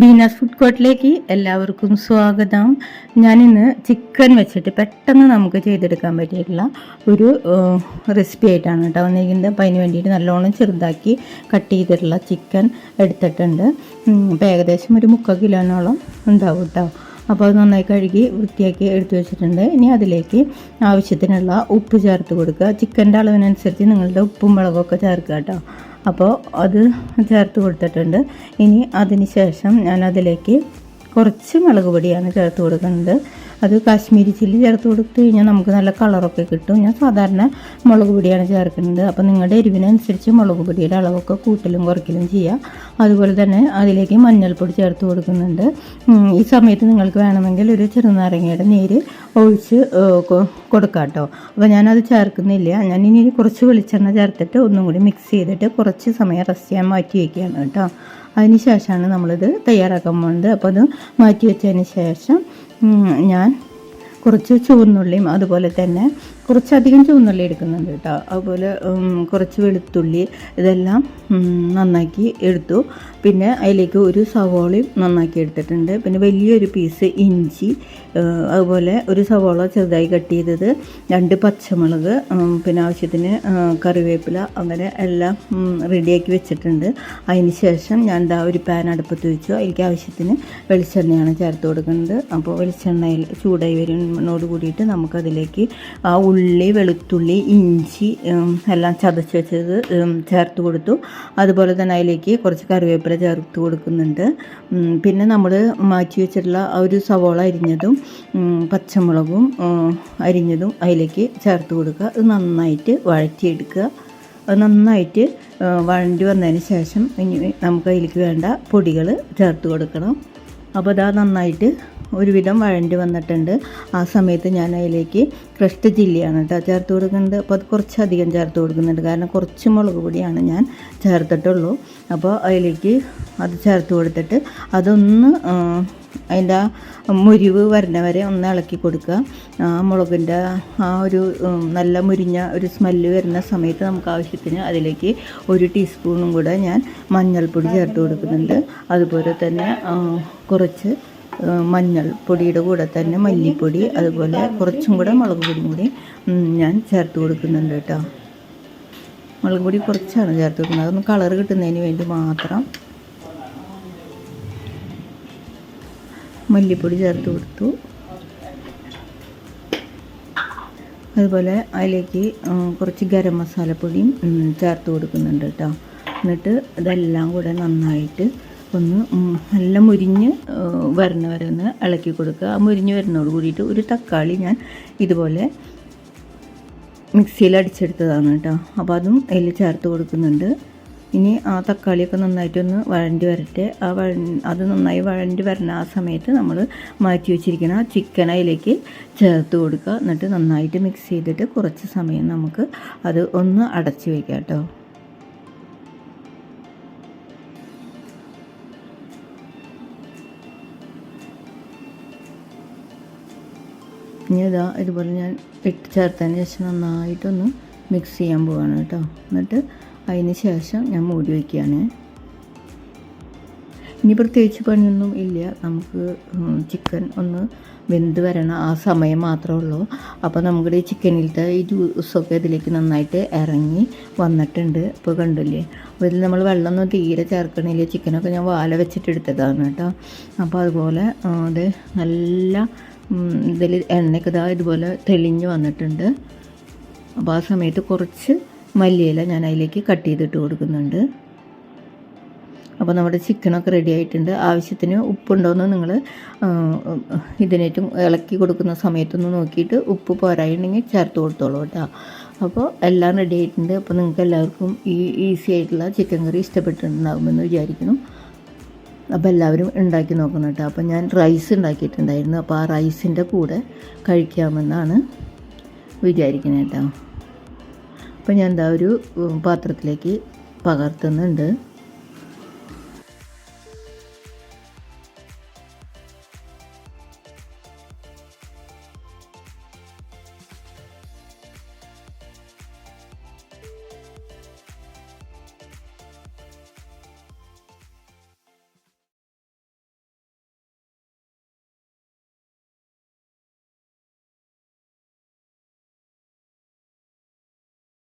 Beena's food കോർട്ടിലേക്ക് എല്ലാവർക്കും സ്വാഗതം. ഞാനിന്ന് ചിക്കൻ വെച്ചിട്ട് പെട്ടെന്ന് നമുക്ക് ചെയ്തെടുക്കാൻ പറ്റിയിട്ടുള്ള ഒരു റെസിപ്പി ആയിട്ടാണ് കേട്ടോ വന്നിരിക്കുന്നത്. അപ്പോൾ അതിന് വേണ്ടിയിട്ട് നല്ലോണം ചെറുതാക്കി കട്ട് ചെയ്തിട്ടുള്ള ചിക്കൻ എടുത്തിട്ടുണ്ട്. അപ്പോൾ ഏകദേശം ഒരു മുക്കാൽ കിലോനോളം ഉണ്ടാവും കേട്ടോ. അപ്പോൾ അത് നന്നായി കഴുകി വൃത്തിയാക്കി എടുത്തു വെച്ചിട്ടുണ്ട്. ഇനി അതിലേക്ക് ആവശ്യത്തിനുള്ള ഉപ്പ് ചേർത്ത് കൊടുക്കുക. ചിക്കന്റെ അളവിനനുസരിച്ച് നിങ്ങളുടെ ഉപ്പും മുളകൊക്കെ ചേർക്കുക കേട്ടോ. അപ്പോൾ അത് ചേർത്ത് കൊടുത്തിട്ടുണ്ട്. ഇനി അതിന് ശേഷം ഞാൻ അതിലേക്ക് കുറച്ച് മുളക് പൊടിയാണ് ചേർത്ത് കൊടുക്കുന്നത്. അത് കാശ്മീരി ചില്ലി ചേർത്ത് കൊടുത്തു കഴിഞ്ഞാൽ നമുക്ക് നല്ല കളറൊക്കെ കിട്ടും. ഞാൻ സാധാരണ മുളക് പൊടിയാണ് ചേർക്കുന്നത്. അപ്പോൾ നിങ്ങളുടെ എരിവിനനുസരിച്ച് മുളക് പൊടിയുടെ അളവൊക്കെ കൂട്ടലും കുറയ്ക്കലും ചെയ്യാം. അതുപോലെ തന്നെ അതിലേക്ക് മഞ്ഞൾപ്പൊടി ചേർത്ത് കൊടുക്കുന്നുണ്ട്. ഈ സമയത്ത് നിങ്ങൾക്ക് വേണമെങ്കിൽ ഒരു ചെറുനാരങ്ങയുടെ നീര് ഒഴിച്ച് കൊടുക്കാം കേട്ടോ അപ്പോൾ ഞാനത് ചേർക്കുന്നില്ല. ഞാൻ ഇനി കുറച്ച് വെളിച്ചെണ്ണ ചേർത്തിട്ട് ഒന്നും കൂടി മിക്സ് ചെയ്തിട്ട് കുറച്ച് സമയം റെസ്റ്റ് ചെയ്യാൻ മാറ്റി വയ്ക്കുകയാണ് കേട്ടോ. അതിന് ശേഷമാണ് നമ്മളിത് തയ്യാറാക്കാൻ പോകുന്നത് അപ്പോൾ അത് മാറ്റി വെച്ചതിന് ശേഷം ഞാൻ കുറച്ച് ചുവന്നുള്ളിയും അതുപോലെ തന്നെ കുറച്ചധികം ചുവന്നുള്ളി എടുക്കുന്നുണ്ട് കേട്ടോ. അതുപോലെ കുറച്ച് വെളുത്തുള്ളി ഇതെല്ലാം നന്നാക്കി എടുത്തു. പിന്നെ അതിലേക്ക് ഒരു സവോളയും നന്നാക്കി എടുത്തിട്ടുണ്ട്. പിന്നെ വലിയൊരു പീസ് ഇഞ്ചി അതുപോലെ ഒരു സവോള ചെറുതായി കട്ട് ചെയ്തത് രണ്ട് പച്ചമുളക് പിന്നെ ആവശ്യത്തിന് കറിവേപ്പില അങ്ങനെ എല്ലാം റെഡിയാക്കി വെച്ചിട്ടുണ്ട്. അതിന് ശേഷം ഞാൻ എന്താ ഒരു പാൻ അടുപ്പത്ത് വെച്ചു. അതിലേക്ക് ആവശ്യത്തിന് വെളിച്ചെണ്ണയാണ് ചേർത്ത് കൊടുക്കുന്നത്. അപ്പോൾ വെളിച്ചെണ്ണയിൽ ചൂടായി വരുന്നതോട് കൂടിയിട്ട് നമുക്കതിലേക്ക് ആ ഉള്ളി വെളുത്തുള്ളി ഇഞ്ചി എല്ലാം ചതച്ച് വെച്ചത് ചേർത്ത് കൊടുത്തു. അതുപോലെ തന്നെ അതിലേക്ക് കുറച്ച് കറിവേപ്പില ചേർത്ത് കൊടുക്കുന്നുണ്ട്. പിന്നെ നമ്മൾ മാറ്റി വെച്ചിട്ടുള്ള ആ ഒരു സവോള അരിഞ്ഞതും പച്ചമുളകും അരിഞ്ഞതും അതിലേക്ക് ചേർത്ത് കൊടുക്കുക. അത് നന്നായിട്ട് വഴറ്റിയെടുക്കുക. അത് നന്നായിട്ട് വഴണ്ടി വന്നതിന് ശേഷം ഇനി നമുക്ക് അതിലേക്ക് വേണ്ട പൊടികൾ ചേർത്ത് കൊടുക്കണം. അപ്പോൾ അതാ നന്നായിട്ട് ഒരുവിധം വഴണ്ടി വന്നിട്ടുണ്ട്. ആ സമയത്ത് ഞാൻ അതിലേക്ക് ക്രഷ്ഡ് ചില്ലിയാണ് കേട്ടോ ചേർത്ത് കൊടുക്കുന്നത്. അപ്പോൾ അത് കുറച്ചധികം ചേർത്ത് കൊടുക്കുന്നുണ്ട്. കാരണം കുറച്ച് മുളക് പൊടിയാണ് ഞാൻ ചേർത്തിട്ടുള്ളൂ. അപ്പോൾ അതിലേക്ക് അത് ചേർത്ത് കൊടുത്തിട്ട് അതൊന്ന് അതിന്റെ മുരിവ് വരുന്ന വരെ ഒന്ന് ഇളക്കി കൊടുക്കുക. ആ മുളകിന്റെ ആ ഒരു നല്ല മുരിഞ്ഞ ഒരു സ്മെല്ല് വരുന്ന സമയത്ത് നമുക്ക് ആവശ്യത്തിന് അതിലേക്ക് ഒരു ടീസ്പൂണും കൂടെ ഞാൻ മഞ്ഞൾപ്പൊടി ചേർത്ത് കൊടുക്കുന്നുണ്ട്. അതുപോലെ തന്നെ കുറച്ച് മഞ്ഞൾ പൊടിയുടെ കൂടെ തന്നെ മല്ലിപ്പൊടി അതുപോലെ കുറച്ചും കൂടെ മുളക് പൊടിയും കൂടി ഞാൻ ചേർത്ത് കൊടുക്കുന്നുണ്ട് കേട്ടോ. മുളക് പൊടി കുറച്ചാണ് ചേർത്ത് കൊടുക്കുന്നത്. അതൊന്ന് കളർ കിട്ടുന്നതിന് വേണ്ടി മാത്രം മല്ലിപ്പൊടി ചേർത്ത് കൊടുത്തു. അതുപോലെ അതിലേക്ക് കുറച്ച് ഗരം മസാലപ്പൊടിയും ചേർത്ത് കൊടുക്കുന്നുണ്ട് കേട്ടോ. എന്നിട്ട് ഇതെല്ലാം കൂടെ നന്നായിട്ട് ഒന്ന് നല്ല മുരിഞ്ഞ് വരണ വരെ ഒന്ന് ഇളക്കി കൊടുക്കുക. ആ മുരിഞ്ഞ് വരുന്നതോട് കൂടിയിട്ട് ഒരു തക്കാളി ഞാൻ ഇതുപോലെ മിക്സിയിൽ അടിച്ചെടുത്തതാണ് കേട്ടോ. അപ്പോൾ അതും അതിൽ ചേർത്ത് കൊടുക്കുന്നുണ്ട്. ഇനി ആ തക്കാളിയൊക്കെ നന്നായിട്ടൊന്ന് വഴണ്ടി വരട്ടെ. ആ വഴ അത് നന്നായി വഴണ്ടി വരണ ആ സമയത്ത് നമ്മൾ മാറ്റി വെച്ചിരിക്കുന്ന ആ ചിക്കൻ അതിലേക്ക് ചേർത്ത് കൊടുക്കുക. എന്നിട്ട് നന്നായിട്ട് മിക്സ് ചെയ്തിട്ട് കുറച്ച് സമയം നമുക്ക് അത് ഒന്ന് അടച്ച് വയ്ക്കാം കേട്ടോ. ഇനി ഇതാ ഇതുപോലെ ഞാൻ ഇട്ട് ചേർത്തതിന് ശേഷം നന്നായിട്ടൊന്ന് മിക്സ് ചെയ്യാൻ പോവാണ് കേട്ടോ. എന്നിട്ട് അതിന് ശേഷം ഞാൻ മൂടി വയ്ക്കുകയാണ് ഇനി പ്രത്യേകിച്ച് പണിയൊന്നും ഇല്ല. നമുക്ക് ചിക്കൻ ഒന്ന് വെന്ത് വരണ. ആ സമയം മാത്രമേ ഉള്ളൂ. അപ്പോൾ നമ്മുടെ ഈ ചിക്കനിലത്തെ ഈ ജ്യൂസൊക്കെ ഇതിലേക്ക് നന്നായിട്ട് ഇറങ്ങി വന്നിട്ടുണ്ട്. ഇപ്പോൾ കണ്ടില്ലേ? അപ്പോൾ ഇതിൽ നമ്മൾ വെള്ളമൊന്നും തീരെ ചേർക്കണില്ല. ചിക്കനൊക്കെ ഞാൻ വാല വെച്ചിട്ട് എടുത്തതാണ് കേട്ടോ. അപ്പോൾ അതുപോലെ അത് നല്ല ഇതിൽ എണ്ണയൊക്കെ ഇതാ ഇതുപോലെ തെളിഞ്ഞ് വന്നിട്ടുണ്ട്. അപ്പോൾ ആ സമയത്ത് കുറച്ച് മല്ലിയില ഞാൻ അതിലേക്ക് കട്ട് ചെയ്തിട്ട് കൊടുക്കുന്നുണ്ട്. അപ്പോൾ നമ്മുടെ ചിക്കനൊക്കെ റെഡി ആയിട്ടുണ്ട്. ആവശ്യത്തിന് ഉപ്പുണ്ടോയെന്ന് നിങ്ങൾ ഇതിനേറ്റും ഇളക്കി കൊടുക്കുന്ന സമയത്തൊന്ന് നോക്കിയിട്ട് ഉപ്പ് പോരായിട്ടുണ്ടെങ്കിൽ ചേർത്ത് കൊടുത്തോളൂ കേട്ടോ. അപ്പോൾ എല്ലാം റെഡി ആയിട്ടുണ്ട്. അപ്പോൾ നിങ്ങൾക്ക് എല്ലാവർക്കും ഈ ഈസി ആയിട്ടുള്ള ചിക്കൻ കറി ഇഷ്ടപ്പെട്ടിട്ടുണ്ടാകുമെന്ന് വിചാരിക്കുന്നു. അപ്പോൾ എല്ലാവരും ഉണ്ടാക്കി നോക്കണം കേട്ടോ. അപ്പോൾ ഞാൻ റൈസ് ഉണ്ടാക്കിയിട്ടുണ്ടായിരുന്നു. അപ്പോൾ ആ റൈസിന്റെ കൂടെ കഴിക്കാമെന്നാണ് വിചാരിക്കുന്നത് കേട്ടോ. അപ്പോൾ ഞാൻ എന്താ ഒരു പാത്രത്തിലേക്ക് പകർത്തുന്നുണ്ട്.